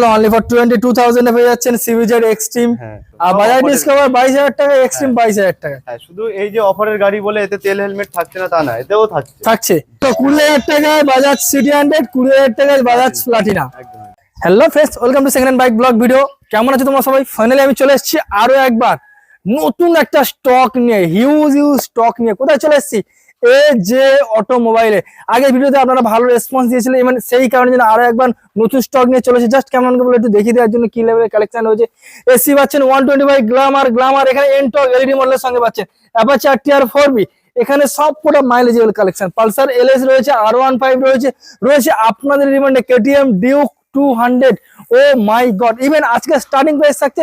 চলো only for twenty two thousand পেয়ে যাচ্ছেন সিভিজেড এক্সট্রিম হ্যাঁ। আর এর- ডিসকভার বাইশ হাজার টাকা এক্সট্রিম বাইশ হাজার টাকা। হ্যাঁ শুধু এই যে অফারের গাড়ি বলে এতে তেল হেলমেট থাকছে না তা না এতেও থাকছে। থাকছে। তো কুড়ি হাজার টাকায় বাজাজ সিটি হান্ড্রেড কুড়ি হাজার টাকায় Bajaj Platina hello friends welcome to second bike blog video কেমন আছো তোমরা সবাই? ফাইনালি আমি চলে এসেছি আরও একবার। নতুন একটা স্টক নিয়ে হিউজ হিউজ স্টক নিয়ে। কোথায় চলে এসেছি? এ যে অটোমোবাইলে আগের ভিডিওতে আপনারা ভালো রেসপন্স দিয়েছিলেন এবং সেই কারণে জন্য আরও একবার নতুন স্টক নিয়ে চলেছে। জাস্ট কেমন বলে, একটু দেখিয়ে দেওয়ার জন্য কি লেভেলের কালেকশন হয়েছে এসি পাচ্ছেন one twenty five glamour glamour এখানে এনটক এলইডি মডেলের সঙ্গে পাচ্ছেন। অ্যাপাচার টিআর ফোর বি এখানে সব কটা মাইলেজেবল কালেকশন পালসার এলএস রয়েছে আর ওয়ান ফাইভ রয়েছে। রয়েছে আপনাদের রিমান্ডে KTM Duke two hundred O my god even আজকে স্টার্টিং প্রাইস থাকছে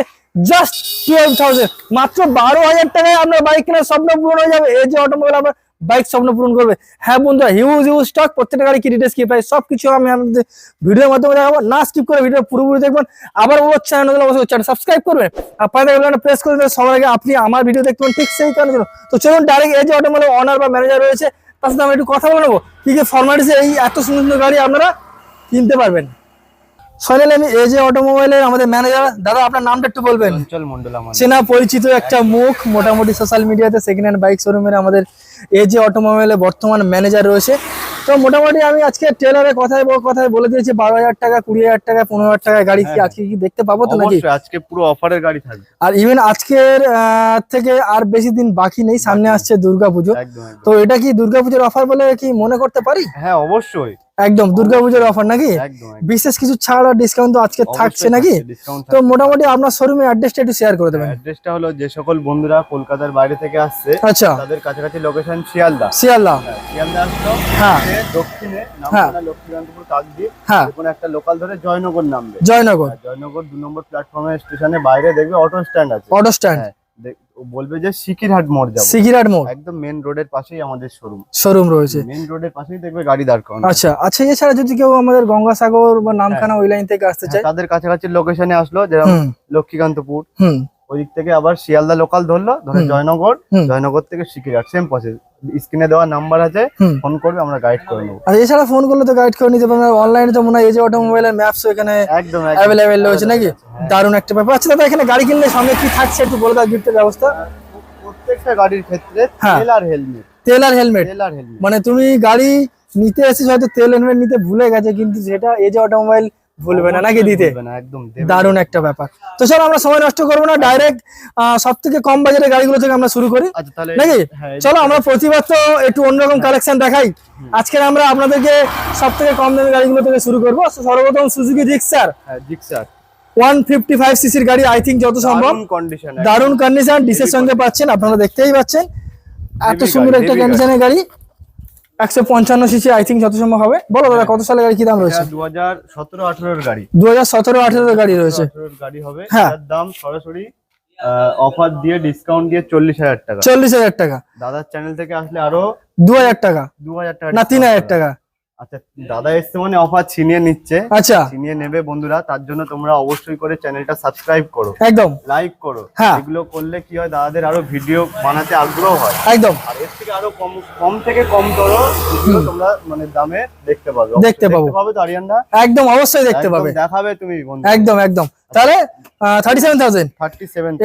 জাস্ট টুয়েলভ থাউজেন্ড মাত্র বারো হাজার টাকায় আপনার বাইক কেনার স্বপ্ন পূরণ হয়ে যাবে। এই যে অটোমোবাইল আপনার বাইক স্বপ্ন পূরণ করবে। হ্যাঁ বন্ধুরা হিউজ হিউজ স্টক প্রত্যেকটা গাড়ি কি ডিটেলস কি প্রাইস সব কিছু আমি আপনাদের ভিডিওর মাধ্যমে দেখাবো। না স্কিপ করে ভিডিও পুরোপুরি দেখবেন। আবার বলব চ্যানেল অবশ্যই চ্যানেল সাবস্ক্রাইব করবেন। আর প্রেস করে দেবেন। সবার আগে আপনি আমার ভিডিও দেখবেন ঠিক সেই কারণে জন্য তো চলুন ডাইরেক্ট এই যে অটোমোবাইল অনার বা ম্যানেজার রয়েছে, তার সাথে আমি একটু কথা বলে নেব। কি কি ফর্মালিটিসে এই এত সুন্দর সুন্দর গাড়ি আপনারা কিনতে পারবেন। ফাইনালি আমি এই যে অটোমোবাইলের আমাদের ম্যানেজার দাদা আপনার নামটা একটু বলবেন? চঞ্চল মন্ডল আমার চেনা পরিচিত একটা মুখ মোটামুটি সোশ্যাল মিডিয়াতে সেকেন্ড হ্যান্ড বাইক শোরুমের আমাদের এই যে অটোমোবাইলে বর্তমান ম্যানেজার রয়েছে। তো মোটামুটি আমি আজকে ট্রেলারে কথায় কথায় বলে দিয়েছি বারো হাজার টাকা কুড়ি হাজার টাকা পনেরো হাজার টাকা গাড়ি কি হ্যাঁ। আজকে কি দেখতে পাবো তো নাকি? আজকে পুরো অফারের গাড়ি থাকবে। আর ইভেন আজকের থেকে আর বেশি দিন বাকি নেই সামনে আসছে দুর্গাপুজো। তো এটা কি দুর্গাপুজোর অফার বলে কি মনে করতে পারি? হ্যাঁ অবশ্যই। একদম দুর্গাপুজোর অফার নাকি? বিশেষ কিছু ছাড় আর ডিসকাউন্ট তো আজকে থাকছে নাকি? তো মোটামুটি আপনার শোরুমের অ্যাড্রেসটা একটু শেয়ার করে দেবেন। অ্যাড্রেসটা হলো যে সকল বন্ধুরা কলকাতার বাইরে থেকে আসছে আচ্ছা। তাদের কাছাকাছি লোকেশন শিয়ালদা। শিয়ালদা। হ্যাঁ, শিয়ালদা আসলো হ্যাঁ। দক্ষিণে হ্যাঁ। লক্ষ্মীকান্তপুর কাকদ্বীপ হ্যাঁ। কোনো একটা লোকাল ধরে জয়নগর নামবে। জয়নগর। জয়নগর দু নম্বর প্ল্যাটফর্মের স্টেশনে বাইরে দেখবে অটো স্ট্যান্ড আছে। অটো স্ট্যান্ড হ্যাঁ বলবে যে সিকিরহাট মোড় যাব। সিকিরহাট মোড়? একদম মেন রোডের পাশেই আমাদের শোরুম শোরুম রয়েছে। মেন রোডের পাশেই দেখবে গাড়ি দাঁড় করানো। আচ্ছা আচ্ছা এছাড়া যদি কেউ আমাদের গঙ্গাসাগর বা নামখানা ওই লাইন থেকে আসতে চায়? হ্যাঁ, তাদের কাছাকাছি লোকেশনে আসলো যেরকম লক্ষীকান্তপুর লক্ষ্মীকান্তপুর। হুম। ওই দিক থেকে আবার শিয়ালদা লোকাল ধরলো ধরে জয়নগর জয়নগর থেকে সিকিরহাট সেম প্রসেস স্ক্রিনে দেওয়া নাম্বার আছে ফোন করবে আমরা গাইড করে নেব। আর এছাড়া ফোন করলে তো গাইড করে নিতে পারবেন অনলাইনে তো মনে হয় এই যে অটোমোবাইলের ম্যাপস এখানে একদম অ্যাভেলেবেল রয়েছে নাকি? দারুণ একটা ব্যাপার। আচ্ছা দাদা এখানে গাড়ি কিনলে সঙ্গে কি থাকছে একটু বলে দাও গিফটের ব্যবস্থা? প্রত্যেকটা গাড়ির ক্ষেত্রে হ্যাঁ। তেল আর হেলমেট তেল আর হেলমেট তেল আর হেলমেট মানে তুমি গাড়ি নিতে এসেছ হয়তো তেল হেলমেট নিতে ভুলে গেছে কিন্তু সেটা এই যে অটোমোবাইল ভুলবে না নাকি দিতে? দারুণ একটা ব্যাপার। তো চলো আমরা সময় নষ্ট করব না ডাইরেক্ট সব থেকে কম বাজারের গাড়িগুলো থেকে আমরা শুরু করি। আচ্ছা নাকি? হ্যাঁ চলো আমরা প্রতিবার তো একটু অন্যরকম কালেকশন দেখাই। আজকে আমরা আপনাদেরকে সব থেকে কম দামের গাড়িগুলো থেকে শুরু করব। সর্বপ্রথম সুজুকি ওয়ান ফিফটি ফাইভ সিসির গাড়ি আই থিঙ্ক যত সম্ভব। কন্ডিশন দারুণ কন্ডিশন ডিসের সঙ্গে পাচ্ছেন আপনারা দেখতেই পাচ্ছেন। এত সুন্দর একটা কন্ডিশনের গাড়ি। একশো পঞ্চান্ন সিসি আই থিঙ্ক যত সম্ভব হবে। বলো দাদা কত সালে গাড়ি কি দাম রয়েছে? দু হাজার সতেরো আঠারোর গাড়ি। দু হাজার সতেরো আঠারোর গাড়ি রয়েছে। গাড়ি হবে। হ্যাঁ। দাম সরাসরি অফার দিয়ে ডিসকাউন্ট দিয়ে চল্লিশ হাজার টাকা। চল্লিশ হাজার টাকা। দাদার চ্যানেল থেকে আসলে আরও দু হাজার টাকা। দু হাজার টাকা না তিন হাজার টাকা। আচ্ছা দাদা এসছে মানে অফার ছিনিয়ে নিচ্ছে। আচ্ছা। ছিনিয়ে নেবে বন্ধুরা তার জন্য তোমরা অবশ্যই করে চ্যানেলটা সাবস্ক্রাইব করো। একদম। লাইক করো। হ্যাঁ। এগুলো করলে কি হয় দাদাদের আরও ভিডিও বানাতে আগ্রহ হয়। একদম। আর এর থেকে আরও কম কম থেকে কম করো তোমরা মানে দামে দেখতে পাবে। দেখতে পাবো। পাবে তো আরিয়ানদা? একদম অবশ্যই দেখতে পাবে। দেখাবে তুমি একদম একদম। তাহলে থার্টি সেভেন থাউজেন্ড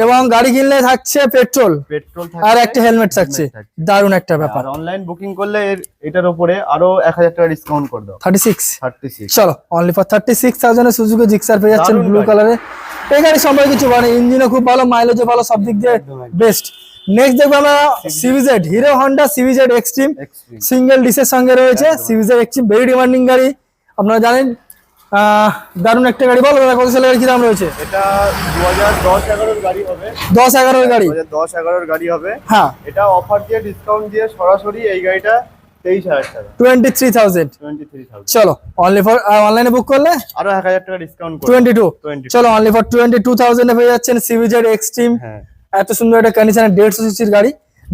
এবং গাড়ি কিনলে থাকছে পেট্রোল। পেট্রোল আর একটা হেলমেট থাকছে। দারুণ একটা ব্যাপার। অনলাইন বুকিং করলে এটার উপরে আরও এক হাজার টাকা ডিসকাউন্ট করে দাও। থার্টি সিক্স থার্টি সিক্স চলো only for thirty six thousand Suzuki Gixxer পেয়ে যাচ্ছেন ব্লু। কালারে এই গাড়ি সম্পর্কে কিছু মানে ইঞ্জিনও খুব ভালো মাইলেজও ভালো সব দিক দিয়ে। বেস্ট নেক্সট দেখব আমরা CBZ Hero Honda CBZ Xtreme single ডিসের সঙ্গে রয়েছে সিভিজেড এক্সট্রিম ভেরি ডিমান্ডিং গাড়ি। আপনারা জানেন দারুণ একটা গাড়ি। বলো দাদা কত সালের গাড়ি দাম রয়েছে? এটা দু হাজার দশ এগারোর গাড়ি হবে। দশ এগারোর গাড়ি? দশ এগারোর গাড়ি হবে। হ্যাঁ। এটা অফার দিয়ে ডিসকাউন্ট দিয়ে সরাসরি এই গাড়িটা চলো অনলি ফর অনলাইনে বুক করলে? আরও এক হাজার টাকা ডিসকাউন্ট টোয়েন্টি টু চলো অনলি ফর টোয়েন্টি টু থাউজেন্ডে পেয়ে যাচ্ছেন সিভিজেড এক্সট্রিম হ্যাঁ। এত সুন্দর একটা কন্ডিশনের দেড়শো সিসির গাড়ি।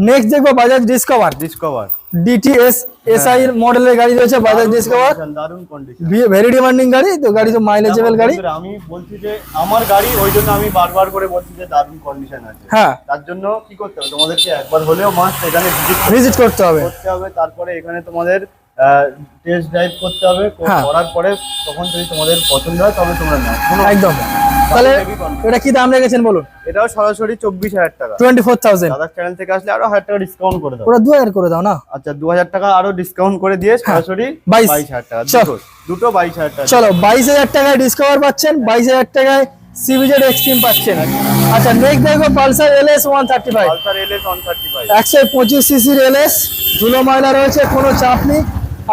নেক্সট দেখব Bajaj Discover Discover DTS SI মডেলের গাড়ি রয়েছে বাজাজ ডিসকভার দারুণ কন্ডিশন ভেরি ডিমান্ডিং গাড়ি তো গাড়ি তো মাইলেজেবল গাড়ি। আমি বলছি যে আমার গাড়ি ওই জন্য আমি বারবার করে বলছি যে দারুণ কন্ডিশন আছে। হ্যাঁ। তার জন্য কি করতে হবে? তোমাদেরকে একবার হলেও মাস্ট এখানে ভিজিট ভিজিট করতে হবে। করতে হবে। তারপরে এখানে তোমাদের টেস্ট ড্রাইভ করতে হবে হ্যাঁ। করার পরে তখন যদি তোমাদের পছন্দ হয় তবে তোমরা নাও। একদম। তাহলে এটা কি দাম রেখেছেন বলুন? এটাও সরাসরি চব্বিশ হাজার টাকা। টোয়েন্টি ফোর থাউজেন্ড দাদার চ্যানেল থেকে আসলে আরও হাজার টাকা ডিসকাউন্ট করে দাও। ওরা দু হাজার করে দাও না? আচ্ছা দু হাজার টাকা আরও ডিসকাউন্ট করে দিয়ে সরাসরি বাইশ। হাজার টাকা। দুটো। বাইশ হাজার টাকা। চলো বাইশ হাজার টাকায় ডিসকভার পাচ্ছেন বাইশ হাজার টাকায় সিবিজেড এক্সট্রিম পাচ্ছেন। আচ্ছা নেক্সট দেখব Pulsar L S one thirty five Pulsar LS one thirty five একশো পঁচিশ সিসির এল এস ধুলো ময়লা রয়েছে কোনো চাপ নেই।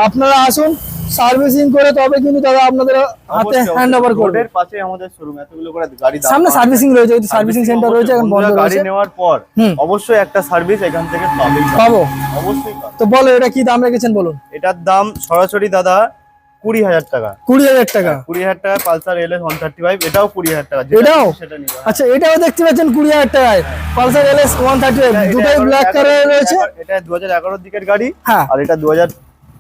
আপনারা আসুন সার্ভিসিং করে তবে কিন্তু দাদা আপনাদের হাতে হ্যান্ড ওভার করবে। পাশে আমাদের শোরুম এতগুলো করে গাড়ি সামনে সার্ভিসিং রয়েছে ওই সার্ভিসিং সেন্টার রয়েছে এখন বন্ধ গাড়ি নেওয়ার পর অবশ্যই একটা সার্ভিস এখান থেকে পাবেই পাবো। অবশ্যই তো বলো এটা কি দাম রেখেছেন বলুন? এটার দাম সরাসরি দাদা কুড়ি হাজার টাকা। কুড়ি হাজার টাকা। কুড়ি হাজার টাকা Pulsar L S one thirty five এটাও কুড়ি হাজার টাকা এটাও? আচ্ছা এটাও দেখতে পাচ্ছেন কুড়ি হাজার টাকায়। Pulsar L S one thirty five দুটাই ব্ল্যাক কালার রয়েছে। এটা দু হাজার এগারোর দিকের গাড়ি হ্যাঁ। আর এটা দু হাজার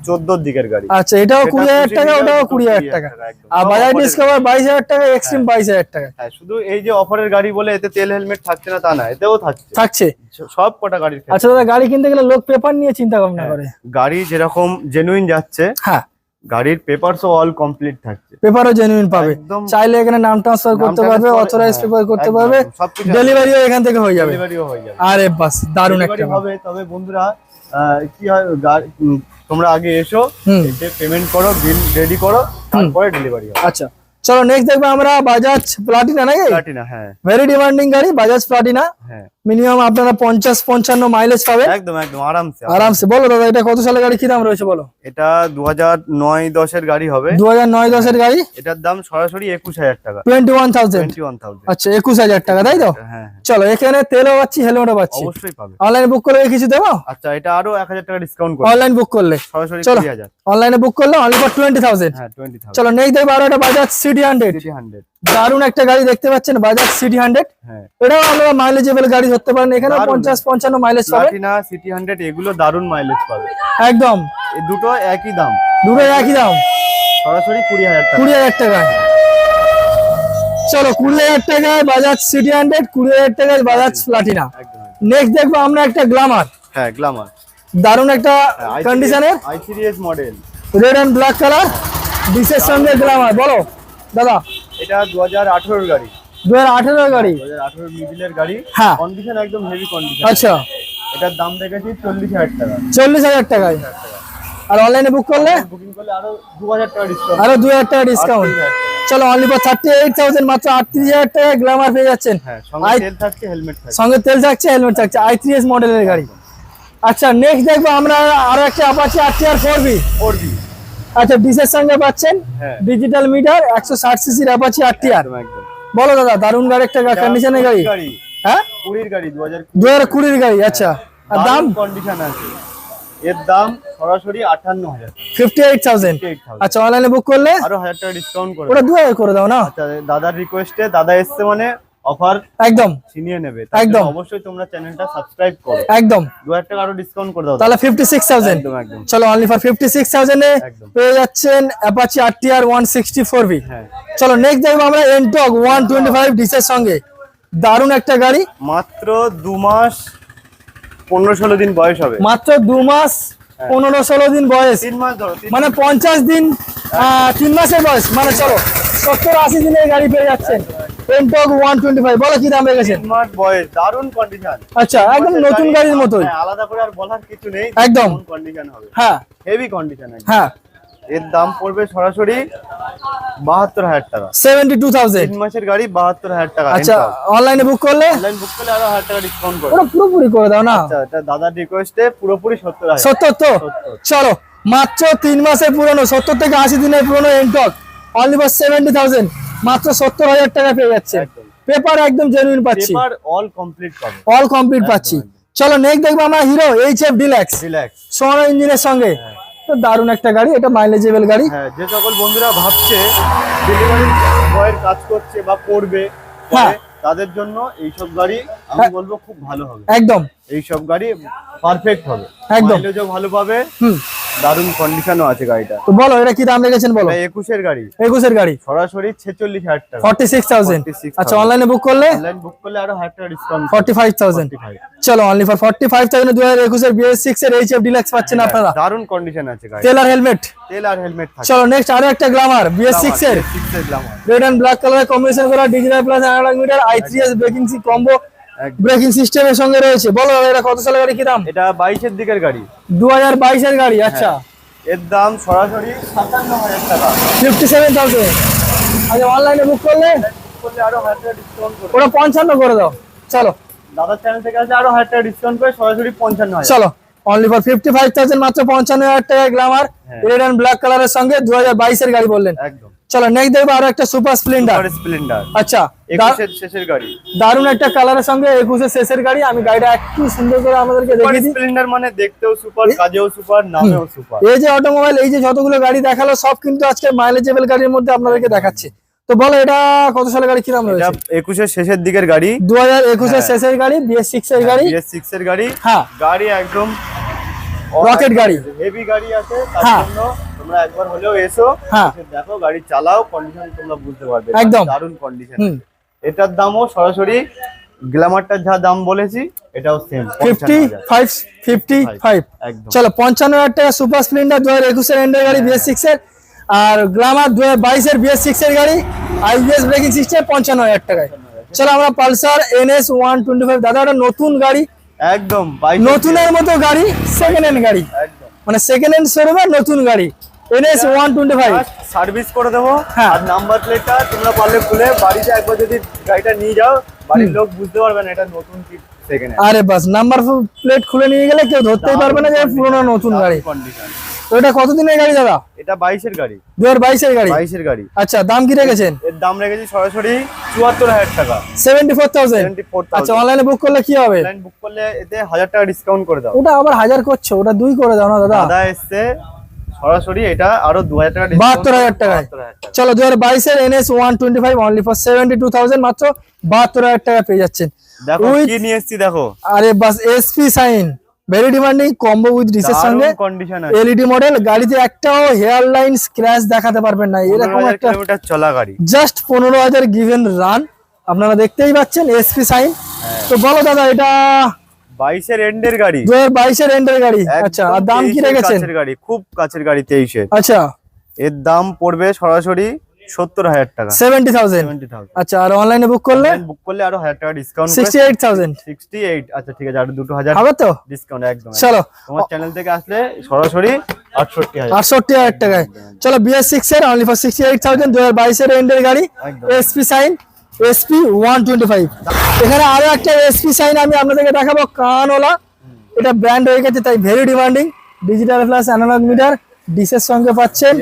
চোদ্দোর দিকের গাড়ি। আচ্ছা এটাও সেটা কুড়ি হাজার খুশি টাকা ওটাও দুটো কুড়ি হাজার টাকা। একদম। আর বাজাজ ডিসকভার বাইশ হাজার টাকা এক্সট্রিম বাইশ হাজার টাকা। হ্যাঁ শুধু এই যে অফারের গাড়ি বলে এতে তেল হেলমেট থাকছে না তা না এতেও থাকছে। থাকছে? সব কটা গাড়ির আচ্ছা দাদা গাড়ি কিনতে গেলে লোক পেপার নিয়ে চিন্তা ভাবনা করে। গাড়ি যেরকম জেনুইন যাচ্ছে হ্যাঁ। গাড়ির পেপারসও অল কমপ্লিট থাকছে। পেপারও জেনুইন পাবে। চাইলে এখানে নাম ট্রান্সফার করতে পারবে transfer- অথরাইজ হ্যাঁ, পেপার করতে পারবে। ডেলিভারিও এখান থেকে হয়ে যাবে। ডেলিভারিও হয়ে যাবে। আরে বাস দারুণ একটা হবে তবে বন্ধুরা কি হয় গাড়ি- তোমরা আগে এসো এসে পেমেন্ট করো বিল রেডি করো তারপরে ডেলিভারি হবে। আচ্ছা। চলো নেক্সট দেখব আমরা বাজাজ প্লাটিনা নাকি? প্লাটিনা হ্যাঁ। ভেরি ডিমান্ডিং গাড়ি বাজাজ প্লাটিনা হ্যাঁ। মিনিমাম আপনারা পঞ্চাশ পঞ্চান্ন মাইলেজ পাবেন। একদম একদম আরামসে আরামসে। বলো দাদা এটা কত সালের গাড়ি? কি দাম রয়েছে বলো? এটা দু হাজার নয় দশের গাড়ি হবে। দু হাজার নয় দশের গাড়ি? এটার দাম সরাসরি একুশ হাজার টাকা। Twenty one thousand. আচ্ছা একুশ হাজার টাকা তাই তো? হ্যাঁ হ্যাঁ। চলো এখানে তেলও পাচ্ছি হেলমেটও পাচ্ছি। অবশ্যই পাবে। অনলাইনে বুক করলে কিছু দেবো? আচ্ছা এটা আরও এক হাজার টাকা ডিসকাউন্ট করে অনলাইন বুক করলে। সরাসরি চলো। অনলাইনে বুক করলে অনলি ফর টোয়েন্টি থাউজেন্ড হ্যাঁ চলো নেক্সট দেখব আরও একটা Bajaj CT hundred CT hundred দারুণ একটা গাড়ি দেখতে পাচ্ছেন বাজাজ সিটি হান্ড্রেড হ্যাঁ। এটাও আমরা মাইলেজেবল গাড়ি ধরতে পারেন। এখানে পঞ্চাশ পঞ্চান্ন মাইলেজ প্লাটিনা সিটি হান্ড্রেড এগুলো দারুণ মাইলেজ পাবে। একদম। দুটো একই দাম। দুটো একই দাম। সরাসরি কুড়ি হাজার টাকা। কুড়ি হাজার টাকায় চলো কুড়ি হাজার টাকায় বাজাজ সিটি হান্ড্রেড কুড়ি হাজার টাকায় বাজাজ প্লাটিনা নেক্সট দেখব আমরা একটা গ্লামার হ্যাঁ গ্লামার দারুণ একটা কন্ডিশনের I serious model red and black colour ডিসের সঙ্গে গ্লামার বলো দাদা। এটা দু হাজার আঠেরোর গাড়ি। দু হাজার আঠেরো গাড়ি? দু হাজার আঠেরো মিডিলের গাড়ি। হ্যাঁ। কন্ডিশন একদম হেভি কন্ডিশন আচ্ছা। এটার দাম দেখেছি চল্লিশ হাজার টাকা। চল্লিশ হাজার টাকায় আর অনলাইনে বুক করলে? বুকিং করলে আরও দু হাজার টাকা ডিসকাউন্ট আরও দু হাজার টাকা ডিসকাউন্ট চলো only for thirty eight thousand মাত্র আটত্রিশ হাজার টাকায় গ্লামার পেয়ে যাচ্ছেন। হ্যাঁ সঙ্গে তেল থাকছে হেলমেট থাকছে। সঙ্গে তেল থাকছে হেলমেট থাকছে। আই থ্রি এস মডেলের গাড়ি। আচ্ছা নেক্সট দেখব আমরা আরও একটা Apache R T R four B আচ্ছা ডিসের সঙ্গে পাচ্ছেন হ্যাঁ। ডিজিটাল মিটার একশো ষাট সিসির অ্যাপাচি আর টি আর বলো দাদা দারুণ গাড়ি একটা কন্ডিশনের গাড়ি। হ্যাঁ? কুড়ির গাড়ি দু হাজার কুড়ির গাড়ি আচ্ছা। আর দাম? কন্ডিশন আছে। এর দাম সরাসরি আটান্ন হাজার ফিফটি এইট থাউজেন্ড আচ্ছা অনলাইনে বুক করলে? আরও হাজার টাকা ডিসকাউন্ট করে ওটা দু হাজার করে দাও না? আচ্ছা দাদার রিকোয়েস্টে দাদা এসছে মানে অফার একদম। ছিনিয়ে নেবে। একদম। অবশ্যই তোমরা চ্যানেলটা সাবস্ক্রাইব করো। একদম। দু হাজার টাকা আরও ডিসকাউন্ট করে দাও। তাহলে ফিফটি সিক্স থাউজেন্ড একদম একদম। চলো অনলি ফর ফিফটি সিক্স থাউজেন্ডে পেয়ে যাচ্ছেন Apache R T R one sixty four B হ্যাঁ। চলো নেক্সট দেখব আমরা এনটক ওয়ান টোয়েন্টি ফাইভ ডিসের সঙ্গে। দারুণ একটা গাড়ি। মাত্র দু মাস পনেরো ষোলো দিন বয়স হবে। মাত্র দু মাস পনেরো ষোলো দিন বয়স। তিন মাস ধরো মানে পঞ্চাশ দিন আহ, তিন মাসের বয়স। মানে চলো সত্তর আশি দিনের গাড়ি পেয়ে যাচ্ছেন। টোয়েন্টি ফাইভ বলো কি দাম রেখেছেন মাস বয়স দারুণ কন্ডিশন আচ্ছা একদম নতুন গাড়ির মতোই। আলাদা করে আর বলার কিছু নেই একদম। কন্ডিশন হবে। হ্যাঁ। হেভি কন্ডিশন হ্যাঁ। এর দাম পড়বে সরাসরি বাহাত্তর হাজার টাকা। সেভেন্টি টু থাউজেন্ড তিন মাসের গাড়ি বাহাত্তর হাজার টাকা আচ্ছা অনলাইনে বুক করলে? অনলাইন বুক করলে আরও হাজার টাকা ডিসকাউন্ট করে পুরোপুরি করে দাও না? আচ্ছা দাদার রিকোয়েস্টে পুরোপুরি সত্তর সত্তর? তো চলো মাত্র তিন মাসের পুরনো সত্তর থেকে আশি দিনের পুরনো Ntorq only for seventy thousand মাত্র সত্তর হাজার টাকা পেয়ে যাচ্ছে। পেপার একদম জেনুইন পাচ্ছি। অল কমপ্লিট অল কমপ্লিট পাচ্ছি। চলো নেক্সট দেখব আমরা হিরো এইচ এফ ডিলাক্স সোনা ইঞ্জিনের সঙ্গে। তো দারুণ একটা গাড়ি এটা মাইলেজেবল গাড়ি। হ্যাঁ যে সকল বন্ধুরা ভাবছে ডেলিভারি বয়ের কাজ করছে বা করবে হ্যাঁ। তাদের জন্য এইসব গাড়ি আমি বলব খুব ভালো হবে। একদম। এইসব গাড়ি পারফেক্ট হবে। একদম। ভালো পাবে। হুম। দারুণ কন্ডিশনও আছে গাড়িটা তো বলো এটা কি দাম রেখেছেন বলো? একুশের গাড়ি। একুশের গাড়ি? সরাসরি ছেচল্লিশ হাজার টাকা। Forty six thousand. আচ্ছা অনলাইনে বুক করলে? অনলাইন বুক করলে আরও হাজার টাকা ডিসকাউন্ট ফর্টি ফাইভ থাউজেন্ড। চলো only for forty five thousand দু হাজার একুশের বিএস সিক্স এর এইচ এফ ডিলাক্স পাচ্ছেন আপনারা। দারুণ কন্ডিশন আছে গাড়ি তেল আর হেলমেট তেল আর হেলমেট চলো নেক্সট আরও একটা গ্লামার বিএস সিক্স এর। রেড অ্যান্ড ব্ল্যাক কালারের কম্বিনেশন করা digital plus analogue meter I three S braking C combo. Braking সিস্টেমের সঙ্গে রয়েছে। বলো এটা কত সালের গাড়ি? কি দাম? এটা বাইশের দিকের গাড়ি। দু হাজার বাইশের গাড়ি আচ্ছা। এর দাম সরাসরি সাতান্ন হাজার টাকা। Fifty seven thousand. আচ্ছা অনলাইনে বুক করলে? ওটা পঞ্চান্ন করে দাও। চলো। দাদার চ্যানেল থেকে আছে আরও হাজার টাকা ডিসকাউন্ট করে সরাসরি পঞ্চান্ন চলো। Only for fifty five thousand মাত্র পঞ্চান্ন হাজার টাকা গ্লামার হ্যাঁ। রেড অ্যান্ড ব্ল্যাক কালারের সঙ্গে দু হাজার বাইশের গাড়ি বললেন। একদম। চলো নেক্সট দেখব আরও একটা সুপার স্প্লেন্ডার স্প্লেন্ডার আচ্ছা শেষের গাড়ি। দারুণ একটা কালারের সঙ্গে একুশে শেষের গাড়ি। আমি গাড়িটা একটু সুন্দর করে আমাদেরকে দিই। স্প্লেন্ডার মানে দেখতেও সুপার কাজেও সুপার নামেও সুপার এই যে অটোমোবাইল এই যে যতগুলো গাড়ি দেখাল সব কিন্তু আজকে মাইলেজেবল গাড়ির মধ্যে আপনাদেরকে দেখাচ্ছে। তো বলো এটা কত সালের গাড়ি? কিরাম রয়েছে? একুশের শেষের দিকের গাড়ি। দু হাজার একুশের শেষের গাড়ি বিএস সিক্স এর গাড়ি। বিএস সিক্স এর গাড়ি। হ্যাঁ। গাড়ি একদম রকেট গাড়ি। হেভি গাড়ি আছে তার হ্যাঁ। তোমরা একবার হলেও এসো হ্যাঁ। দেখো গাড়ি চালাও কন্ডিশন তোমরা বুঝতে পারবে। একদম। দারুণ কন্ডিশন এটার দামও সরাসরি গ্ল্যামারটার যা দাম বলেছি এটাও same fifty five fifty five একদম। চলো পঞ্চান্ন হাজার টাকা সুপার স্প্লেন্ডার এন্ডের গাড়ি এর। আর গ্লামার দু হাজার বাইশের বিএস সিক্স এর গাড়ি আইবিএস ব্রেকিং সিস্টেম পঞ্চান্ন হাজার টাকায়। চলো আমরা Pulsar NS one twenty five দাদা ওটা নতুন গাড়ি। একদম নতুনের মতো গাড়ি সেকেন্ড হ্যান্ড গাড়ি। একদম। মানে সেকেন্ড হ্যান্ড শোরুমের নতুন গাড়ি। NS one twenty five service করে দেবো। হ্যাঁ। আর নাম্বার প্লেটটা তোমরা পারলে খুলে বাড়িতে একবার যদি গাড়িটা নিয়ে যাও বাড়ির লোক বুঝতে পারবে না এটা নতুন কি আরে বাস নাম্বার প্লেট খুলে নিয়ে গেলে কেউ ধরতেই পারবে না যে পুরোনো নতুন গাড়ি। কন্ডিশন তো এটা কতদিনের গাড়ি দাদা? এটা বাইশের গাড়ি। দু হাজার বাইশের গাড়ি? বাইশের গাড়ি। আচ্ছা দাম কি রেখেছেন? এর দাম রেখেছি সরাসরি চুয়াত্তর হাজার টাকা। সেভেন্টি ফোর থাউজেন্ড আচ্ছা অনলাইনে বুক করলে কি হবে? অনলাইন বুক করলে এতে হাজার টাকা ডিসকাউন্ট করে দাও। ওটা আবার হাজার করছ ওটা দুই করে দাও না দাদা? দাদা এসছে সরাসরি এটা আরও দু হাজার টাকা বাহাত্তর হাজার টাকায়। চলো দু হাজার বাইশের NS one twenty five only for seventy two thousand মাত্র বাহাত্তর হাজার টাকা পেয়ে যাচ্ছেন। দেখো কি নিয়ে এসছি দেখো। আরে বাস SP Shine very demanding combo with ডিসের সঙ্গে এলইডি মডেল গাড়িতে একটাও হেয়ার লাইন স্ক্র্যাচ দেখাতে পারবেন না। এরকম একটা কিলোমিটার চলা গাড়ি। জাস্ট পনেরো হাজার গিভেন রান আপনারা দেখতেই পাচ্ছেন এসপি সাইন তো বলো দাদা এটা বাইশের এন্ডের গাড়ি। দু হাজার বাইশের এন্ডের গাড়ি। আচ্ছা আর দাম কি রেখেছেন? কাছের গাড়ি খুব কাছের গাড়ি তেইশের আচ্ছা। এর দাম পড়বে সরাসরি সত্তর হাজার টাকা। সেভেন্টি থাউজেন্ড আচ্ছা আর অনলাইনে বুক করলে? বুক করলে আরও হাজার টাকা discount sixty eight thousand sixty eight আচ্ছা ঠিক আছে আর দুটো হাজার হবে তো? ডিসকাউন্ট একদম চলো। তোমার চ্যানেল থেকে আসলে সরাসরি আটষট্টি হাজার। আটষট্টি হাজার টাকায়। চলো বিএস সিক্স এর only for sixty eight thousand দু হাজার বাইশের এন্ডের গাড়ি। SP Shine SP one twenty five এখানে আরও একটা এসপি সাইন আমি আপনাদেরকে দেখাবো কানওলা এটা ব্র্যান্ড হয়ে গেছে তাই very demanding digital plus analogue meter ডিসের সঙ্গে পাচ্ছেন।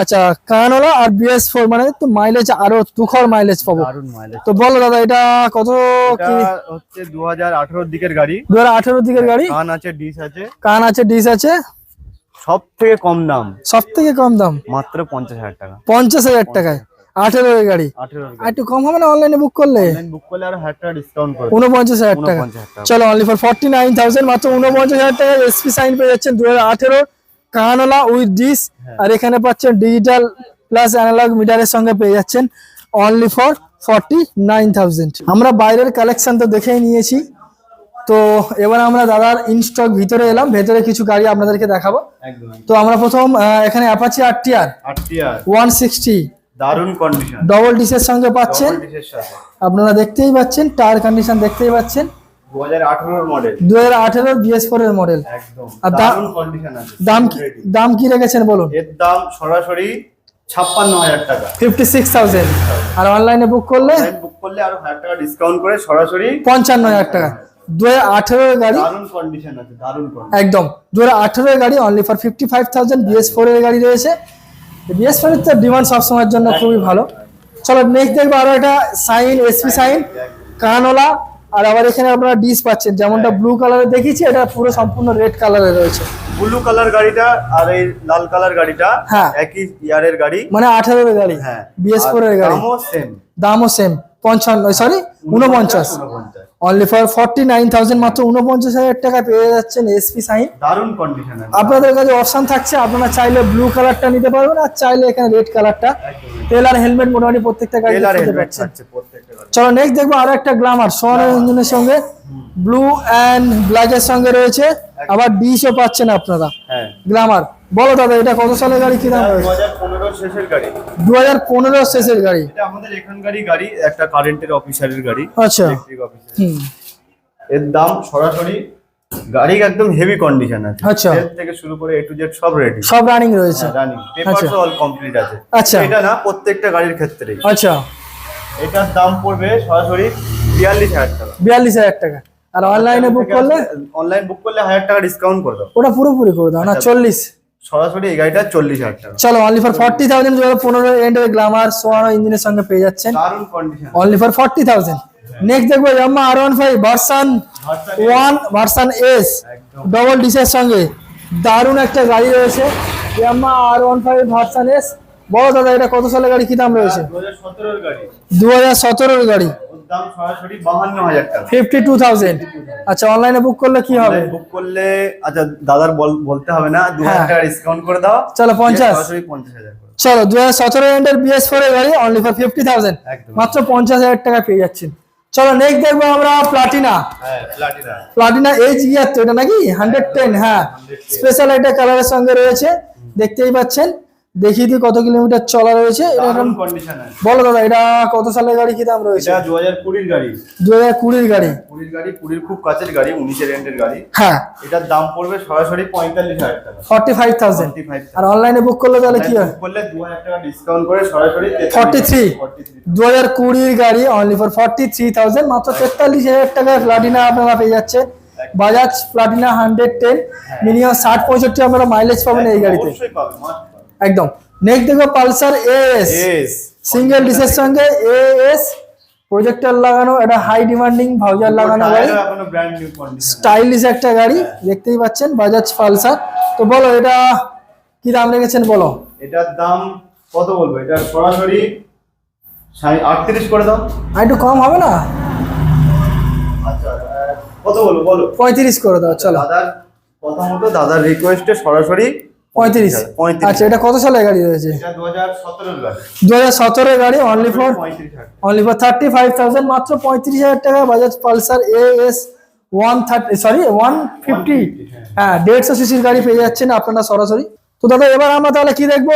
আচ্ছা কানওলা আর বিএস ফোর মানে তো মাইলেজ আরও তুখর মাইলেজ পাবো। তো বলো দাদা এটা কত কি? হচ্ছে দু হাজার দিকের গাড়ি। দু হাজার আঠেরো দিকের গাড়ি? কান আছে ডিস আছে। কান আছে ডিস আছে? সব থেকে কম দাম। সব থেকে কম দাম? মাত্র পঞ্চাশ হাজার টাকা। পঞ্চাশ হাজার টাকায়। আঠেরো গাড়ি। আঠেরোর আর একটু কম হবে না? অনলাইনে বুক করলে? বুক করলে আরও হাজার টাকা ডিসকাউন্ট করে উনপঞ্চাশ হাজার টাকা। চলো only for forty nine thousand মাত্র উনপঞ্চাশ হাজার টাকা এসপি সাইন পেয়ে যাচ্ছেন দু হাজার আঠেরো। কানালা উইথ ডিস আর এখানে পাচ্ছেন ডিজিটাল প্লাস অ্যানালগ মিটারের সঙ্গে পেয়ে যাচ্ছেন only for forty nine thousand আমরা বাইরের কালেকশন তো দেখেই নিয়েছি। তো এবার আমরা দাদার ইনস্টক ভিতরে এলাম ভেতরে কিছু গাড়ি আপনাদেরকে দেখাবো। তো আমরা প্রথম এখানে Apache R TR R one sixty দারুণ কন্ডিশন ডবল ডিসের সঙ্গে পাচ্ছেন? আপনারা দেখতেই পাচ্ছেন টায়ার কন্ডিশন দেখতেই পাচ্ছেন। দু হাজার আঠারোর মডেল দু হাজার আঠেরোর বিএস ফোর এর মডেল একদম। আর দারুণ কন্ডিশন আছে। দাম কি দাম কি রেখেছেন বলুন? এর দাম সরাসরি ছাপ্পান্ন হাজার টাকা। ফিফটি সিক্স থাউজেন্ড আর অনলাইনে বুক করলে? বুক করলে আরও হাজার টাকা ডিসকাউন্ট করে সরাসরি পঞ্চান্ন হাজার টাকা। দু হাজার আঠেরোর গাড়ি দারুণ কন্ডিশন আছে দারুণ কন্ডিশন একদম। দু হাজার আঠেরোর গাড়ি only for fifty five thousand BS four এর গাড়ি রয়েছে। বিএস ফোর এর তো ডিমান্ড সবসময়ের জন্য খুবই ভালো। চলো নেক্সট দেখব আরও একটা সাইন এসপি সাইন কানওলা আর আবার এখানে আপনারা ডিস পাচ্ছেন যেমনটা ব্লু কালারে দেখিয়েছি এটা পুরো সম্পূর্ণ রেড কালারে রয়েছে। ব্লু কালার গাড়িটা আর এই লাল কালার গাড়িটা হ্যাঁ। একই ইয়ারের গাড়ি। মানে আঠেরোর গাড়ি হ্যাঁ। বিএস ফোর এর গাড়ি। দামও সেম দামও সেম পঞ্চান্ন সরি উনপঞ্চাশ। Only for forty nine thousand মাত্র উনপঞ্চাশ হাজার টাকা পেয়ে যাচ্ছেন এসপি সাইন দারুণ কন্ডিশন আপনাদের কাছে অপশন থাকছে আপনারা চাইলে ব্লু কালারটা নিতে পারবেন আর চাইলে এখানে রেড কালারটা তেল আর হেলমেট মোটামুটি প্রত্যেকটা গাড়ি টেলার প্রত্যেকটা চলো নেক্সট দেখব আরও একটা গ্লামার সোয়ানের ইঞ্জিনের সঙ্গে ব্লু অ্যান্ড ব্ল্যাকের সঙ্গে রয়েছে আবার ডিশও পাচ্ছেন আপনারা হ্যাঁ। গ্লামার বলো দাদা এটা কত সালের গাড়ি কি দাম দু হাজার পনেরো শেষের গাড়ি। দু পনেরো শেষের গাড়ি। আমাদের এখানকারই গাড়ি একটা কারেন্টের অফিসারের গাড়ি আচ্ছা। এর দাম সরাসরি গাড়ি একদম হেভি কন্ডিশন আছে। আচ্ছা। তেল থেকে শুরু করে এ টু জেড সব রেডি সব রানিং রয়েছে। রানিং পেপারস অল কমপ্লিট আছে। আচ্ছা। এটা না প্রত্যেকটা গাড়ির ক্ষেত্রেই। আচ্ছা। এটার দাম পড়বে সরাসরি বিয়াল্লিশ হাজার টাকা। বিয়াল্লিশ হাজার টাকা। আর অনলাইনে বুক করলে? অনলাইন বুক করলে হাজার টাকা ডিসকাউন্ট করে দাও। ওটা পুরোপুরি করে দাও না? আচ্ছা। চল্লিশ। সরাসরি এই গাড়িটা চল্লিশ হাজার টাকা। চলো অনলি ফর ফর্টি থাউজেন্ড দু হাজার পনেরো এন্ডের গ্লামার সোয়ানো ইঞ্জিনের সঙ্গে পেয়ে যাচ্ছেন। দারুণ condition only for forty thousand next দেখব Yamaha R one five version one version S double ডিসের সঙ্গে। দারুণ একটা গাড়ি রয়েছে। Yamaha R one five version S বড় দাদা এটা কত সালের গাড়ি? কি দাম রয়েছে? দু হাজার সতেরোর গাড়ি। Fifty two thousand. আচ্ছা অনলাইনে বুক করলে কি হবে? বুক করলে আচ্ছা দাদার বলতে হবে না দু হাজার। টাকা ডিসকাউন্ট করে দাও। চলো পঞ্চাশ। পঞ্চাশ হাজার চলো দু হাজার সতেরো এন্ডের বিএস ফোর এর গাড়ি অনলি ফর ফিফটি থাউজেন্ড মাত্র পঞ্চাশ হাজার টাকা পেয়ে যাচ্ছেন। চলো নেক্সট দেখব আমরা Platina Platina Platina H gear তো এটা নাকি? হান্ড্রেড টেন হ্যাঁ। স্পেশাল একটা কালারের সঙ্গে রয়েছে দেখতেই পাচ্ছেন। দেখিয়ে দিই কত কিলোমিটার চলা রয়েছে। বলো দাদা এটা কত সালের গাড়ি কি দাম রয়েছে? দু হাজার কুড়ির গাড়ি। দু হাজার কুড়ির গাড়ি। কুড়ির গাড়ি কুড়ির খুব কাছের গাড়ি উনিশের এন্ডের গাড়ি। হ্যাঁ। এটার দাম পড়বে সরাসরি পঁয়তাল্লিশ হাজার টাকা। Forty five thousand. আর অনলাইনে বুক করলে তাহলে কি হয়? করলে দু হাজার টাকা ডিসকাউন্ট করে সরাসরি 43 43 দু হাজার কুড়ির গাড়ি only for forty three thousand মাত্র তেতাল্লিশ হাজার টাকায় প্লাটিনা আপনারা পেয়ে যাচ্ছে। Bajaj Platina hundred ten minimum ষাট পঁয়ষট্টি আপনারা মাইলেজ পাবেন এই গাড়িতে। একদম। নেক্সট দেখব পালসার এস. সিঙ্গেল ডিসের সঙ্গে এস প্রজেক্টর লাগানো এটা হাই ডিমান্ডিং ভাউজার লাগানো গাড়ি। স্টাইলিশ একটা গাড়ি দেখতেই পাচ্ছেন বাজাজ পালসার তো বলো এটা কি দাম রেখেছেন বলো? এটার দাম কত বলব? এটা সরাসরি আটত্রিশ করে দাও। আর একটু কম হবে না? আচ্ছা কত বলব বলো। পঁয়ত্রিশ করে দাও চলো। দাদার প্রথমত দাদার রিকোয়েস্টে সরাসরি পঁয়ত্রিশ। আচ্ছা এটা কত সালের গাড়ি রয়েছে? দু হাজার গাড়ি। দু হাজার সতেরোর গাড়ি only for only for thirty five thousand মাত্র পঁয়ত্রিশ হাজার টাকা Bajaj Pulsar A S one thirty sorry one fifty হ্যাঁ দেড়শো সিসির গাড়ি পেয়ে যাচ্ছেন আপনারা সরাসরি। তো দাদা এবার আমরা তাহলে কি দেখব?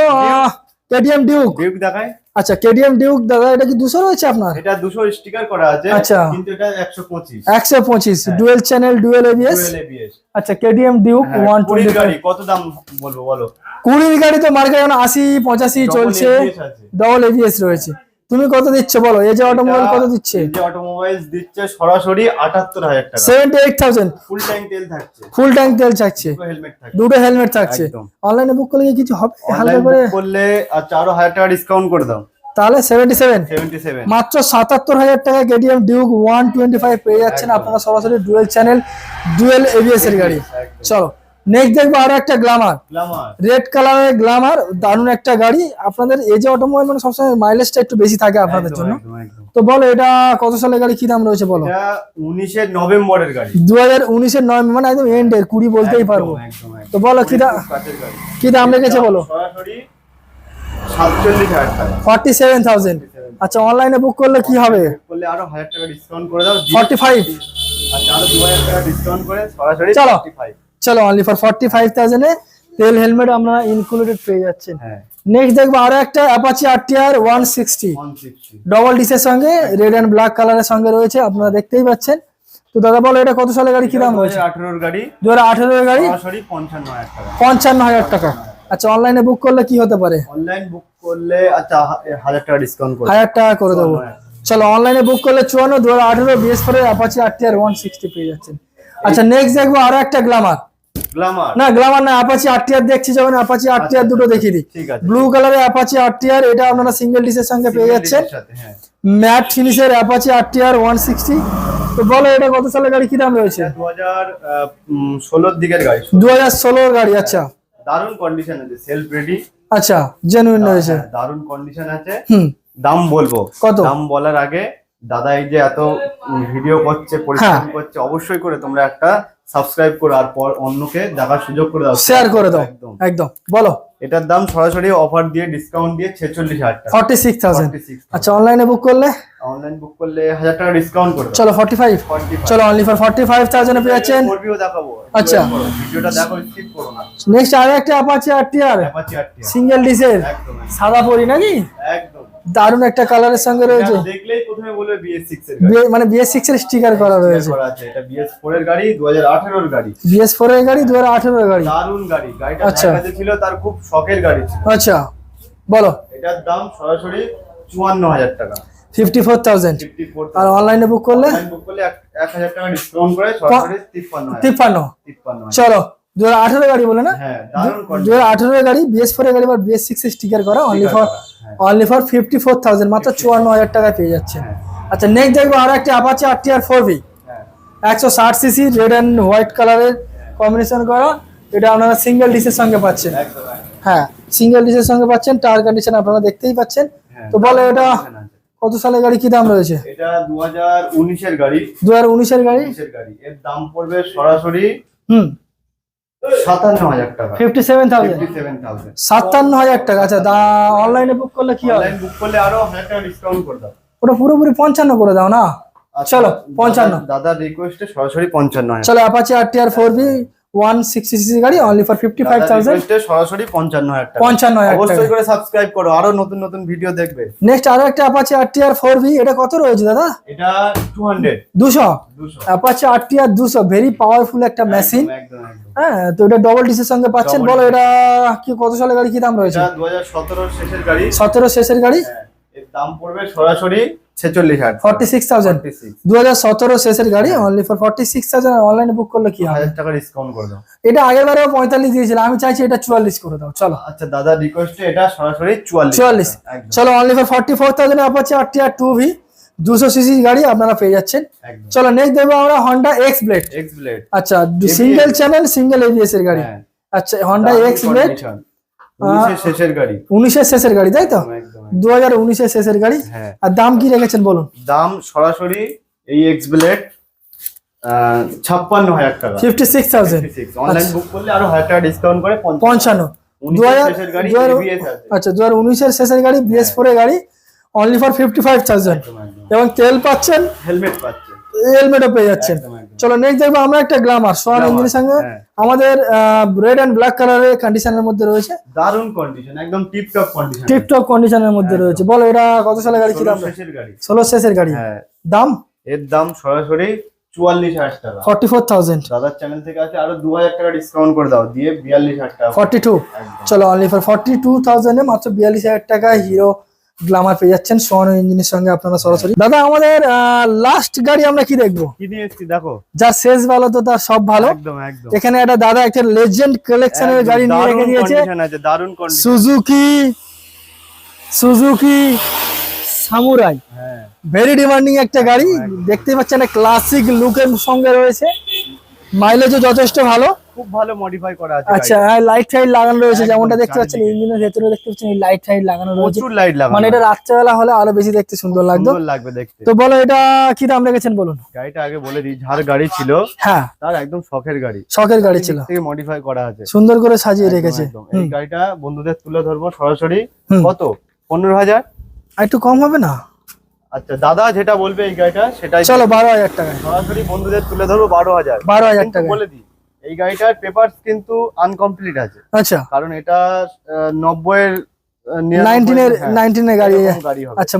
কেটিএম ডিউক ডিউক দেখায় আচ্ছা কেডিএম ডিউক দাদা এটা কি দুশো রয়েছে আপনার? এটা দুশো স্টিকার করা আছে আচ্ছা। কিন্তু এটা একশো পঁচিশ। একশো পঁচিশ dual channel dual ABS ABS আচ্ছা কেডিএম ডিউক ওয়ান কুড়ির টোয়েন্টি গাড়ি কত দাম বলব বলো? কুড়ির গাড়ি তো মার্কেট এখন আশি পঁচাশি চলছে। ABS ডবল এবিএস রয়েছে। তুমি কত দিচ্ছ বলো? এই যে অটোমোবাইল কত দিচ্ছে? এই যে অটোমোবাইলস দিচ্ছে সরাসরি আটাত্তর হাজার টাকা। Seventy eight thousand full tank তেল থাকছে। ফুল ট্যাঙ্ক তেল থাকছে। হেলমেট থাকছে। দুটো হেলমেট থাকছে। অনলাইনে বুক করলে কিছু হবে? হালকা করে করলে আচ্ছা আরও হাজার টাকা ডিসকাউন্ট করে দাও। তাহলে সেভেন্টি সেভেন সেভেন্টি সেভেন মাত্র সাতাত্তর হাজার টাকা KTM Duke one twenty five পেয়ে যাচ্ছেন আপনারা সরাসরি ডুয়েল চ্যানেল ডুয়েল এবিএস এর গাড়ি। চলো। নেক্সট দেখব আরও একটা গ্লামার রেড কালারের গ্লামার দারুণ একটা গাড়ি। আপনাদের এই যে অটোমোবাইল মানে সবসময় মাইলেজটা একটু বেশি থাকে আপনাদের জন্য। তো বলো এটা কত সালের গাড়ি? কি দাম রয়েছে বলো? উনিশের নভেম্বরের গাড়ি। দু হাজার উনিশের নয় মানে একদম এন্ডের কুড়ি বলতেই পারব। তো বলো কি দাম কি দাম রেখেছে বলো? ফর্টি সেভেন থাউজেন্ড আচ্ছা অনলাইনে বুক করলে কি হবে? করলে আরও হাজার টাকা ডিসকাউন্ট করে দাও। ফর্টি ফাইভ আচ্ছা আরও দু হাজার টাকা ডিসকাউন্ট করে সরাসরি চলো। 45 চলো অনলি ফর ফর্টি ফাইভ থাউজেন্ডে তেল হেলমেট আমরা ইনক্লুডেড পেয়ে যাচ্ছেন হ্যাঁ। নেক্সট দেখব আরও একটা Apache RTR one sixty 160 double ডিসের সঙ্গে রেড অ্যান্ড ব্ল্যাক কালারের সঙ্গে রয়েছে আপনারা দেখতেই পাচ্ছেন। তো দাদা বলো এটা কত সালের গাড়ি কি দাম রয়েছে? 2018 এর গাড়ি। দু হাজার আঠেরোর গাড়ি? পঞ্চান্ন হাজার টাকা। আচ্ছা অনলাইনে বুক করলে কি হতে পারে? অনলাইন বুক করলে আচ্ছা হাজার টাকা ডিসকাউন্ট করে। হাজার টাকা করে দেবো। চলো অনলাইনে বুক করলে চুয়ান্ন দু হাজার আঠেরো BS four Apache RTR one sixty পেয়ে যাচ্ছেন। আচ্ছা নেক্সট দেখব আরও একটা গ্লামার না গ্লামার না দেখছি যখন আরটিআর দুটো দেখিয়ে দিই। ব্লু কালারের অ্যাপাচি আরটিআর এটা আপনারা সিঙ্গেল ডিসের সঙ্গে পেয়ে যাচ্ছেন। হ্যাঁ। ম্যাট ফিনিশের অ্যাপাচি ওয়ান সিক্সটি তো বলো এটা কত সালের গাড়ি? কি দাম রয়েছে? দু হাজার ষোলোর দিকের গাড়ি। দু হাজার ষোলোর গাড়ি আচ্ছা। দারুণ কন্ডিশন আছে সেলফ রেডি আচ্ছা জেনুইন রয়েছে। দারুণ কন্ডিশন আছে। দাম বলব। কত? দাম বলার আগে দাদা এই যে এত ভিডিও করছে পরিশ্রম করছে অবশ্যই করে তোমরা একটা সাবস্ক্রাইব করো আর পর অন্যকে দেখার সুযোগ করে দাও। শেয়ার করে দাও। একদম। একদম। বলো। এটার দাম সরাসরি অফার দিয়ে ডিসকাউন্ট দিয়ে ছেচল্লিশ হাজার টাকা। Forty six thousand. আচ্ছা অনলাইনে বুক করলে? অনলাইন বুক করলে হাজার টাকা ডিসকাউন্ট করে চলো ফর্টি ফাইভ চলো অনলি ফর ফর্টি ফাইভ থাউজেন্ডে পেয়ে যাচ্ছেন। দেখাবো। আচ্ছা। ভিডিওটা দেখো স্কিপ করো না। নেক্সট আরও একটা Apache R T R Apache single ডিসের একদম। সাদা পরি নাকি? একদম। দারুণ একটা কালারের সঙ্গে রয়েছে। দেখলেই প্রথমে বলবে বিএস সিক্স এর গাড়ি। মানে বিএস সিক্স এর স্টিকার করা রয়েছে। করা এটা বিএস ফোর এর গাড়ি দু হাজার আঠেরোর গাড়ি। বিএস ফোর এর গাড়ি দু হাজার আঠেরোর গাড়ি। দারুণ গাড়ি গাড়িটা আচ্ছা। ছিল তার খুব শখের গাড়ি ছিল। আচ্ছা বলো। এটার দাম সরাসরি চুয়ান্ন হাজার টাকা। Fifty four thousand. Fifty four আর অনলাইনে বুক করলে? বুক করলে এক- এক হাজার টাকা ডিসকাউন্ট করে সরাসরি চলো। দু হাজার আঠেরো গাড়ি বলে না? হ্যাঁ দু হাজার আঠেরো গাড়ি বিএস ফোর এর গাড়ি বা বিএস সিক্স এর স্টিকার করা only for. Only for fifty four thousand মাত্র চুয়ান্ন হাজার টাকায় পেয়ে যাচ্ছে হ্যাঁ। আচ্ছা নেক্সট দেখব আরও একটা Apache R T R four V হ্যাঁ। একশো ষাট সিসি রেড অ্যান্ড হোয়াইট কালারের কম্বিনেশন করা এটা আপনারা সিঙ্গেল ডিসের সঙ্গে পাচ্ছেন। হ্যাঁ সিঙ্গেল ডিসের সঙ্গে পাচ্ছেন টায়ার কন্ডিশন আপনারা দেখতেই পাচ্ছেন। হ্যাঁ, তো বলে এটা। কত সালের গাড়ি কি দাম রয়েছে? এটা দু হাজার উনিশের গাড়ি। দু হাজার উনিশের গাড়ি? গাড়ি। এর দাম পড়বে সরাসরি হুম। সাতান্ন হাজার টাকা। Fifty seven thousand. সাতান্ন হাজার টাকা। আচ্ছা দা অনলাইনে বুক করলে কি হবে বুক করলে আরও হাজার টাকা ডিসকাউন্ট করে দাও। ওটা পুরোপুরি পঞ্চান্ন করে দাও না? আচ্ছা, চলো পঞ্চান্ন। দাদা- রিকোয়েস্টে সরাসরি পঞ্চান্ন চলো Apache R T R four V one sixty cc গাড়ি only for fifty five thousand সরাসরি পঞ্চান্ন হাজার পঞ্চান্ন হাজার অবশ্যই করে সাবস্ক্রাইব করো আরও নতুন নতুন ভিডিও দেখবে। নেক্সট আরও একটা Apache R T R four V এটা কত রয়েছে দাদা? এটা টু হান্ড্রেড দুশো। অ্যাপাচি আর টি আর দুশো ভেরি পাওয়ারফুল একটা মেশিন হ্যাঁ তো এটা ডবল ডিসের সঙ্গে পাচ্ছেন। বলো এটা কি কত সালের গাড়ি কি দাম রয়েছে? দু হাজার সতেরোর শেষের গাড়ি। সতেরো শেষের গাড়ি? হ্যাঁ, এর দাম পড়বে সরাসরি ছেচল্লিশ হাজার ফর্টি সিক্স থাউজেন্ড দু হাজার সতেরো শেষের গাড়ি only for forty six thousand অনলাইনে বুক করলে কি হাজার টাকা ডিসকাউন্ট করে দাও। এটা আগের বারেও পঁয়তাল্লিশ দিয়েছিল আমি চাইছি এটা চুয়াল্লিশ করে দাও। চলো। আচ্ছা দাদার রিকোয়েস্টে এটা সরাসরি চুয়াল্লিশ। চুয়াল্লিশ। চলো only for forty four thousand Apache R T R two V দুশো সিসি গাড়ি আপনারা পেয়ে যাচ্ছেন। চলো নেক্সট দেখব আমরা Honda X Blade X Blade আচ্ছা সিঙ্গেল চ্যানেল সিঙ্গেল এবিএস এর গাড়ি। হ্যাঁ। আচ্ছা হন্ডা এক্স ব্লেড শেষের গাড়ি। উনিশের শেষের গাড়ি তাই তো? দু হাজার উনিশের শেষের গাড়ি। হ্যাঁ। আর দাম কি রেখেছেন বলুন? দাম সরাসরি এই এক্স ব্লেড ছাপ্পান্ন হাজার টাকা। Fifty six thousand online book করলে আরও হাজার টাকা ডিসকাউন্ট করে পঞ্চান্ন। দু আচ্ছা দু হাজার উনিশের শেষের গাড়ি বিএস ফোর এর গাড়ি only for fifty five thousand এবং তেল পাচ্ছেন হেলমেট পাচ্ছে হেলমেটও পেয়ে যাচ্ছেন। চলো নেক্সট দেখব আমরা একটা গ্লামার সোয়ান ইঞ্জিনের সঙ্গে হ্যাঁ। আমাদের রেড অ্যান্ড ব্ল্যাক কালারের কন্ডিশনের মধ্যে রয়েছে। দারুণ কন্ডিশন একদম টিপ টপ কন্ডিশন টিপটপ কন্ডিশনের মধ্যে রয়েছে। বলো এটা কত সালের গাড়ি ছিল ষোলো শেষের গাড়ি। হ্যাঁ। দাম? এর দাম সরাসরি চুয়াল্লিশ হাজার টাকা। ফর্টি ফোর থাউজেন্ড দাদার চ্যানেল থেকে আছে আরও দু হাজার টাকা ডিসকাউন্ট করে দাও দিয়ে বিয়াল্লিশ হাজার টাকা। Forty two. চলো অনলি ফর ফর্টি টু থাউজেন্ডে মাত্র বিয়াল্লিশ হাজার টাকা হিরো গ্লামার পেয়ে যাচ্ছেন সোয়ান ইঞ্জিনের সঙ্গে আপনারা সরাসরি। দাদা আমাদের লাস্ট গাড়ি আমরা কি দেখব? দেখো। যা শেষ ভালো তো তার সব ভালো। এখানে একটা দাদা একটা লেজেন্ড কালেকশনের গাড়ি নিয়ে রেখে দিয়েছে। Suzuki Suzuki Samurai very demanding একটা গাড়ি। দেখতে পাচ্ছেন ক্লাসিক লুকের সঙ্গে রয়েছে। মাইলেজও যথেষ্ট ভালো। খুব ভালো মডিফাই করা আছে আচ্ছা লাইট ফাইট লাগানো রয়েছে যেমনটা দেখতে পাচ্ছেন। ইঞ্জিনের ভেতরে দেখতে পাচ্ছেন এই লাইট ফাইট লাগানো রয়েছে। প্রচুর লাইট লাগানো মানে এটা রাত্রেবেলা হলে আরও বেশি দেখতে সুন্দর লাগতো। সুন্দর লাগবে দেখতে। তো বলো এটা কি দাম রেখেছেন বলুন? গাড়িটা আগে বলে দিই যার গাড়ি ছিল হ্যাঁ। তার একদম শখের গাড়ি। শখের গাড়ি ছিল। থেকে মডিফাই করা আছে। সুন্দর করে সাজিয়ে রেখেছে। এই গাড়িটা বন্ধুদের তুলে ধরবো সরাসরি। কত? পনেরো হাজার? আর একটু কম হবে না? আচ্ছা দাদা যেটা বলবে এই গাড়িটা সেটাই চলো বারো হাজার টাকা সরাসরি বন্ধুদের তুলে ধরবো বারো হাজার। বারো হাজার টাকা বলে দিই এই গাড়িটার পেপার কিন্তু আনকমপ্লিট আছে। আচ্ছা। কারণ এটা নব্বইয়ের গাড়ি হবে। আচ্ছা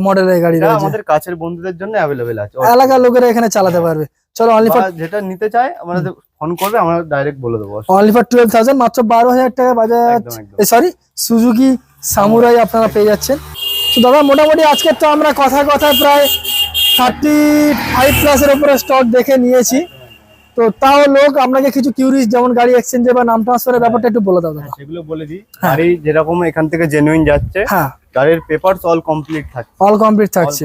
আমাদের কাছের বন্ধুদের জন্য অ্যাভেলেবেল আছে। এলাকার লোকেরা এখানে চালাতে পারবে। চলো অনলি ফর যেটা নিতে চায় আমাদের ফোন করবে আমরা ডাইরেক্ট বলে দেবো। অনলি ফর টুয়েলভ থাউজেন্ড মাত্র বারো হাজার টাকা বাজাজ। সরি সুজুকি সামুরাই আপনারা পেয়ে যাচ্ছেন। তো দাদা মোটামুটি আজকে তো আমরা কথা কথা প্রায় থার্টি ফাইভ প্লাসের উপরে স্টক দেখে নিয়েছি। তো তাও লোক আপনাকে কিছু কিউরিজ যেমন গাড়ি এক্সচেঞ্জে বা নাম ট্রান্সফারের ব্যাপারটা একটু বলে দাও দাদা। সেগুলো বলে দিই। গাড়ি যেরকম এখান থেকে জেনুইন যাচ্ছে হ্যাঁ। গাড়ির পেপারস অল কমপ্লিট থাকছে। অল কমপ্লিট থাকছে।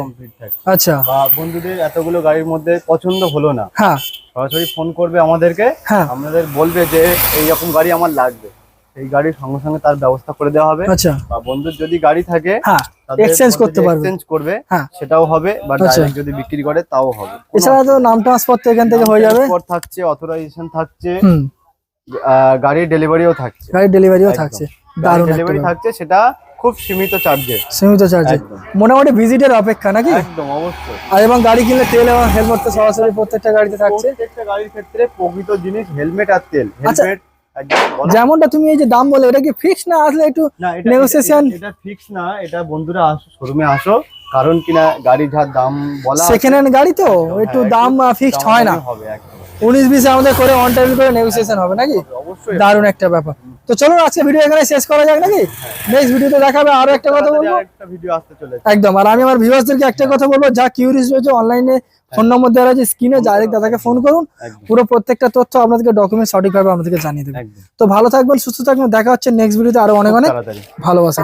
আচ্ছা। বা বন্ধুদের এতগুলো গাড়ির মধ্যে পছন্দ হলো না। হ্যাঁ। সরাসরি ফোন করবে আমাদেরকে হ্যাঁ। আমাদের বলবে যে এইরকম গাড়ি আমার লাগবে। এই গাড়ির সঙ্গে সঙ্গে তার ব্যবস্থা করে দেওয়া হবে। আচ্ছা। বা বন্ধুর যদি গাড়ি থাকে হ্যাঁ এক্সচেঞ্জ করতে পারবে। করবে হ্যাঁ। সেটাও হবে বা আচ্ছা। ডাইরেক্ট যদি বিক্রি করে তাও হবে। এছাড়া তো নাম ট্রান্সফার তো এখান থেকে হয়ে যাবে। থাকছে অথরাইজেশন থাকছে গাড়ির ডেলিভারিও থাকছে। গাড়ির ডেলিভারিও থাকছে। দারুণ ডেলিভারি থাকছে সেটা খুব সীমিত চার্জে সীমিত চার্জে মোটামুটি ভিজিটের অপেক্ষা নাকি? একদম অবশ্যই। আর এবং গাড়ি কিনলে তেল এবং হেলমেট তো সরাসরি প্রত্যেকটা গাড়িতে থাকছে। প্রত্যেকটা গাড়ির ক্ষেত্রে প্রকৃত জিনিস হেলমেট আর তেল। আচ্ছা। হেলমেট বলো। যেমনটা তুমি এই যে দাম বলে এটা কি ফিক্স না আসলে একটু নেগোসিয়েশন এটা ফিক্স না এটা বন্ধুরা আসো শোরুমে আসো। কারণ কিনা গাড়ি যা দাম বলা সেকেন্ড হ্যান্ড গাড়ি তো একটু হ্যাঁ, দাম ফিক্সড হয় না। উনিশ বিশে আমাদের করে অন টাইম করে নেগোসিয়েশন হবে নাকি? অবশ্যই। দারুণ একটা ব্যাপার। তো চলো আজকে ভিডিও এখানে শেষ করা যাক নাকি? নেক্সট ভিডিওতে দেখাবে আরও একটা কথা বলব। ভিডিও আসতে চলেছে। একদম আর আমি আমার ভিউয়ার্সদেরকে একটা কথা বলব যা কিউরিয়াস রয়েছে অনলাইনে ফোন নম্বর দেওয়া আছে স্ক্রিনে ডাইরেক্ট দাদাকে ফোন করুন। পুরো প্রত্যেকটা তথ্য আপনাদেরকে ডকুমেন্ট সঠিকভাবে আমাদেরকে জানিয়ে দেবে। তো ভালো থাকবেন সুস্থ থাকবেন দেখা হচ্ছে নেক্সট ভিডিওতে আরও অনেক অনেক ভালোবাসা